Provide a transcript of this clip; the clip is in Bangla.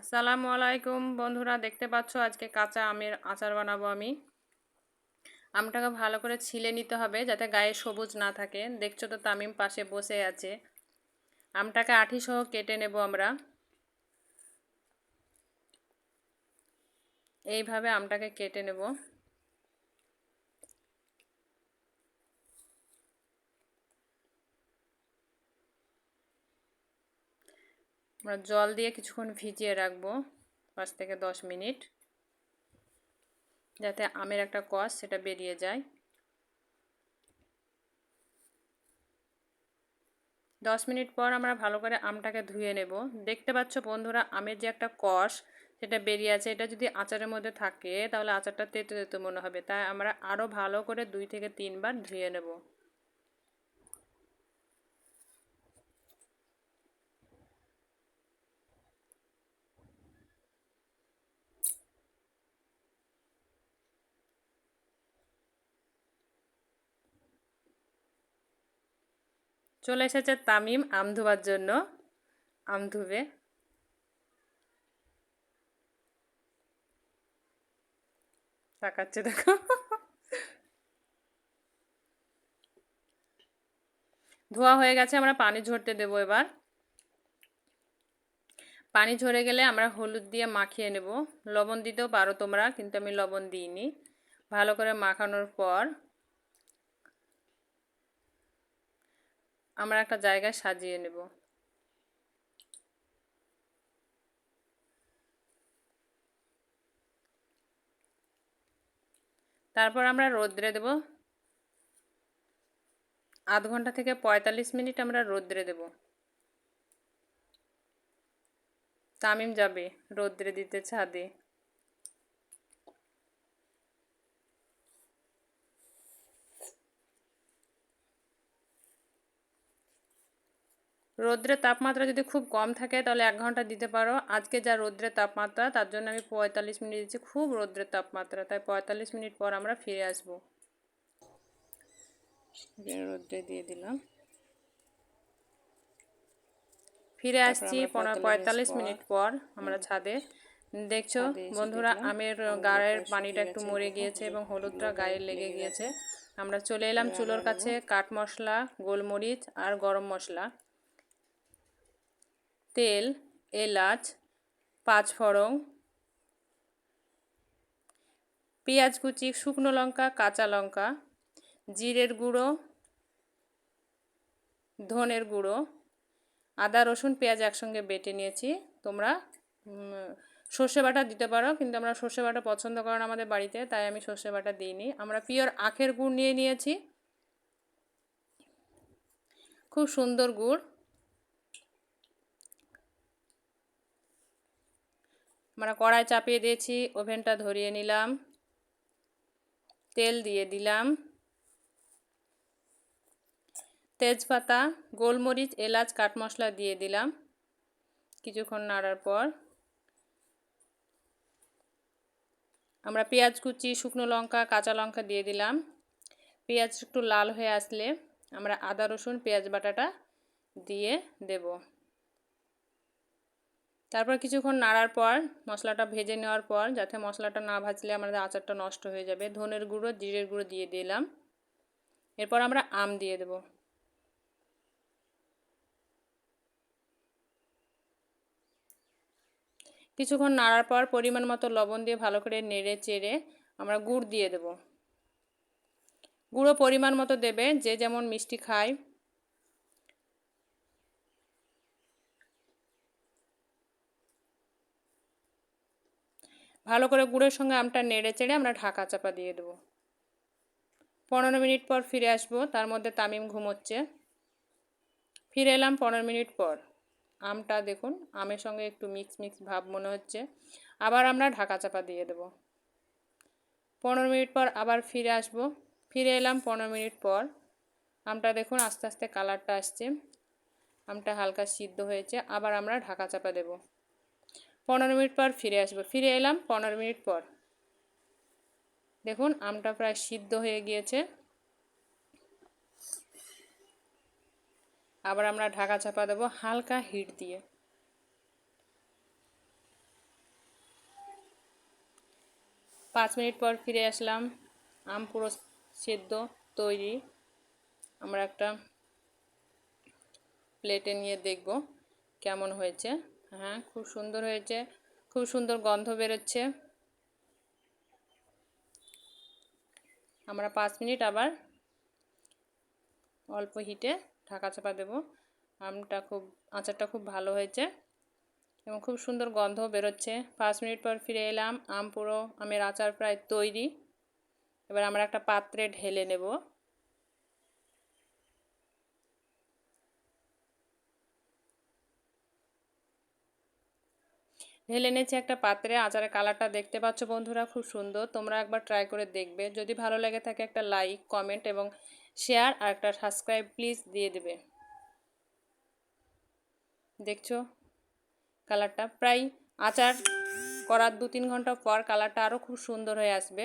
আসসালামু আলাইকুম বন্ধুরা, দেখতে পাচ্ছ আজকে কাঁচা আমের আচার বানাবো আমি। আমটাকে ভালো করে ছিলে নিতে হবে যাতে গায়ে সবুজ না থাকে। দেখছ তো তামিম পাশে বসে আছে। আমটাকে আঠি সহ কেটে নেব আমরা। এইভাবে আমটাকে কেটে নেব। আমরা জল দিয়ে কিছুক্ষণ ভিজিয়ে রাখব, পাঁচ থেকে দশ মিনিট, যাতে আমের একটা কষ সেটা বেরিয়ে যায়। দশ মিনিট পর আমরা ভালো করে আমটাকে ধুয়ে নেব। দেখতে পাচ্ছ বন্ধুরা, আমের যে একটা কষ সেটা বেরিয়ে আছে। এটা যদি আচারের মধ্যে থাকে, তাহলে আচারটা তেতো তেতো মনে হবে। তাই আমরা আরও ভালো করে দুই থেকে তিনবার ধুয়ে নেব। চলে এসেছে তামিম আম ধোবার জন্য। আম ধুবে তাকাচ্ছে দেখো। ধোয়া হয়ে গেছে, আমরা পানি ঝরতে দেবো এবার। পানি ঝরে গেলে আমরা হলুদ দিয়ে মাখিয়ে নেব। লবণ দিতেও পারো তোমরা, কিন্তু আমি লবণ দিইনি। ভালো করে মাখানোর পর আমরা একটা জায়গায় সাজিয়ে নেব। তারপর আমরা রোদ্রে দেব। আধ ঘণ্টা থেকে পঁয়তাল্লিশ মিনিট আমরা রোদ্রে দেব। তামিম যাবে রোদ্রে দিতে ছাদে। রোদ্রের তাপমাত্রা যদি খুব কম থাকে তাহলে এক ঘণ্টা দিতে পারো। আজকে যা রোদ্রের তাপমাত্রা তার জন্য আমি পঁয়তাল্লিশ মিনিট দিচ্ছি খুব রোদ্রের তাপমাত্রা। তাই পঁয়তাল্লিশ মিনিট পর আমরা ফিরে আসব। রোদ্রে দিয়ে দিলাম। ফিরে আসছি পঁয়তাল্লিশ মিনিট পর আমরা ছাদে। দেখছ বন্ধুরা আমের গায়ের পানিটা একটু মরে গিয়েছে এবং হলুদটা গায়ে লেগে গিয়েছে। আমরা চলে এলাম চুলোর কাছে কাঠ মশলা গোলমরিচ আর গরম মশলা। তেল, এলাচ, পাঁচফোড়ন, পেঁয়াজ কুচি, শুকনো লঙ্কা, কাঁচা লঙ্কা, জিরের গুঁড়ো, ধনের গুঁড়ো, আদা, রসুন, পেঁয়াজ একসঙ্গে বেটে নিয়েছি। তোমরা সর্ষে বাটা দিতে পারো, কিন্তু আমরা সর্ষে বাটা পছন্দ করেন আমাদের বাড়িতে, তাই আমি সর্ষে বাটা দিইনি। আমরা পিওর আখের গুড় নিয়ে নিয়েছি। খুব সুন্দর গুড়। আমরা কড়াই চাপিয়ে দিয়েছি, ওভেনটা ধরিয়ে নিলাম, তেল দিয়ে দিলাম, তেজপাতা, গোলমরিচ, এলাচ, কাঠ মশলা দিয়ে দিলাম, কিছুক্ষণ নাড়ার পর। আমরা পেঁয়াজ কুচি, শুকনো লঙ্কা, কাঁচা লঙ্কা দিয়ে দিলাম। পেঁয়াজ একটু লাল হয়ে আসলে আমরা আদা, রসুন, পেঁয়াজ বাটাটা দিয়ে দেব। তারপর কিছুক্ষণ নাড়ার পর মশলাটা ভেজে নেওয়ার পর, যাতে মশলাটা না ভাজলে আমাদের আচারটা নষ্ট হয়ে যাবে, ধনের গুঁড়ো, জিরের গুঁড়ো দিয়ে দিলাম। এরপর আমরা আম দিয়ে দেব। কিছুক্ষণ নাড়ার পর পরিমাণ মতো লবণ দিয়ে ভালো করে নেড়ে চেড়ে আমরা গুড় দিয়ে দেব। গুঁড়ো পরিমাণ মতো দেবে, যে যেমন মিষ্টি খায়। ভালো করে গুড়ের সঙ্গে আমটা নেড়ে চেড়ে আমরা ঢাকা চাপা দিয়ে দেবো। পনেরো মিনিট পর ফিরে আসব, তার মধ্যে তামিম ঘুমোচ্ছে। ফিরে এলাম পনেরো মিনিট পর। আমটা দেখুন, আমের সঙ্গে একটু মিক্স মিক্স ভাব মনে হচ্ছে। আবার আমরা ঢাকা চাপা দিয়ে দেবো। পনেরো মিনিট পর আবার ফিরে আসব। ফিরে এলাম পনেরো মিনিট পর। আমটা দেখুন, আস্তে আস্তে কালারটা আসছে। আমটা হালকা সিদ্ধ হয়েছে। আবার আমরা ঢাকা চাপা দেব। পনেরো মিনিট পর ফিরে আসব। ফিরে এলাম পনেরো মিনিট পর। দেখুন, আমটা প্রায় সিদ্ধ হয়ে গিয়েছে। আবার আমরা ঢাকা চাপা দেবো হালকা হিট দিয়ে। পাঁচ মিনিট পর ফিরে আসলাম। আম পুরো সেদ্ধ, তৈরি। আমরা একটা প্লেটে নিয়ে দেখব কেমন হয়েছে। হ্যাঁ খুব সুন্দর হয়েছে। খুব সুন্দর গন্ধ বেরোচ্ছে। আমরা পাঁচ মিনিট আবার অল্প হিটে ঢাকা চাপা দেবো। আমটা খুব, আচারটা খুব ভালো হয়েছে এবং খুব সুন্দর গন্ধ বেরোচ্ছে। পাঁচ মিনিট পর ফিরে এলাম। আম পুরো আমের আচার প্রায় তৈরি। এবার আমরা একটা পাত্রে ঢেলে নেব। ঢেলে নিয়েছি একটা পাত্রে। আচারের কালারটা দেখতে পাচ্ছ বন্ধুরা, খুব সুন্দর। তোমরা একবার ট্রাই করে দেখবে। যদি ভালো লাগে থাকে একটা লাইক কমেন্ট এবং শেয়ার আর একটা সাবস্ক্রাইব প্লিজ দিয়ে দেবে। দেখছ? কালারটা। প্রায় আচার করার দু তিন ঘণ্টা পর কালারটা আরও খুব সুন্দর হয়ে আসবে।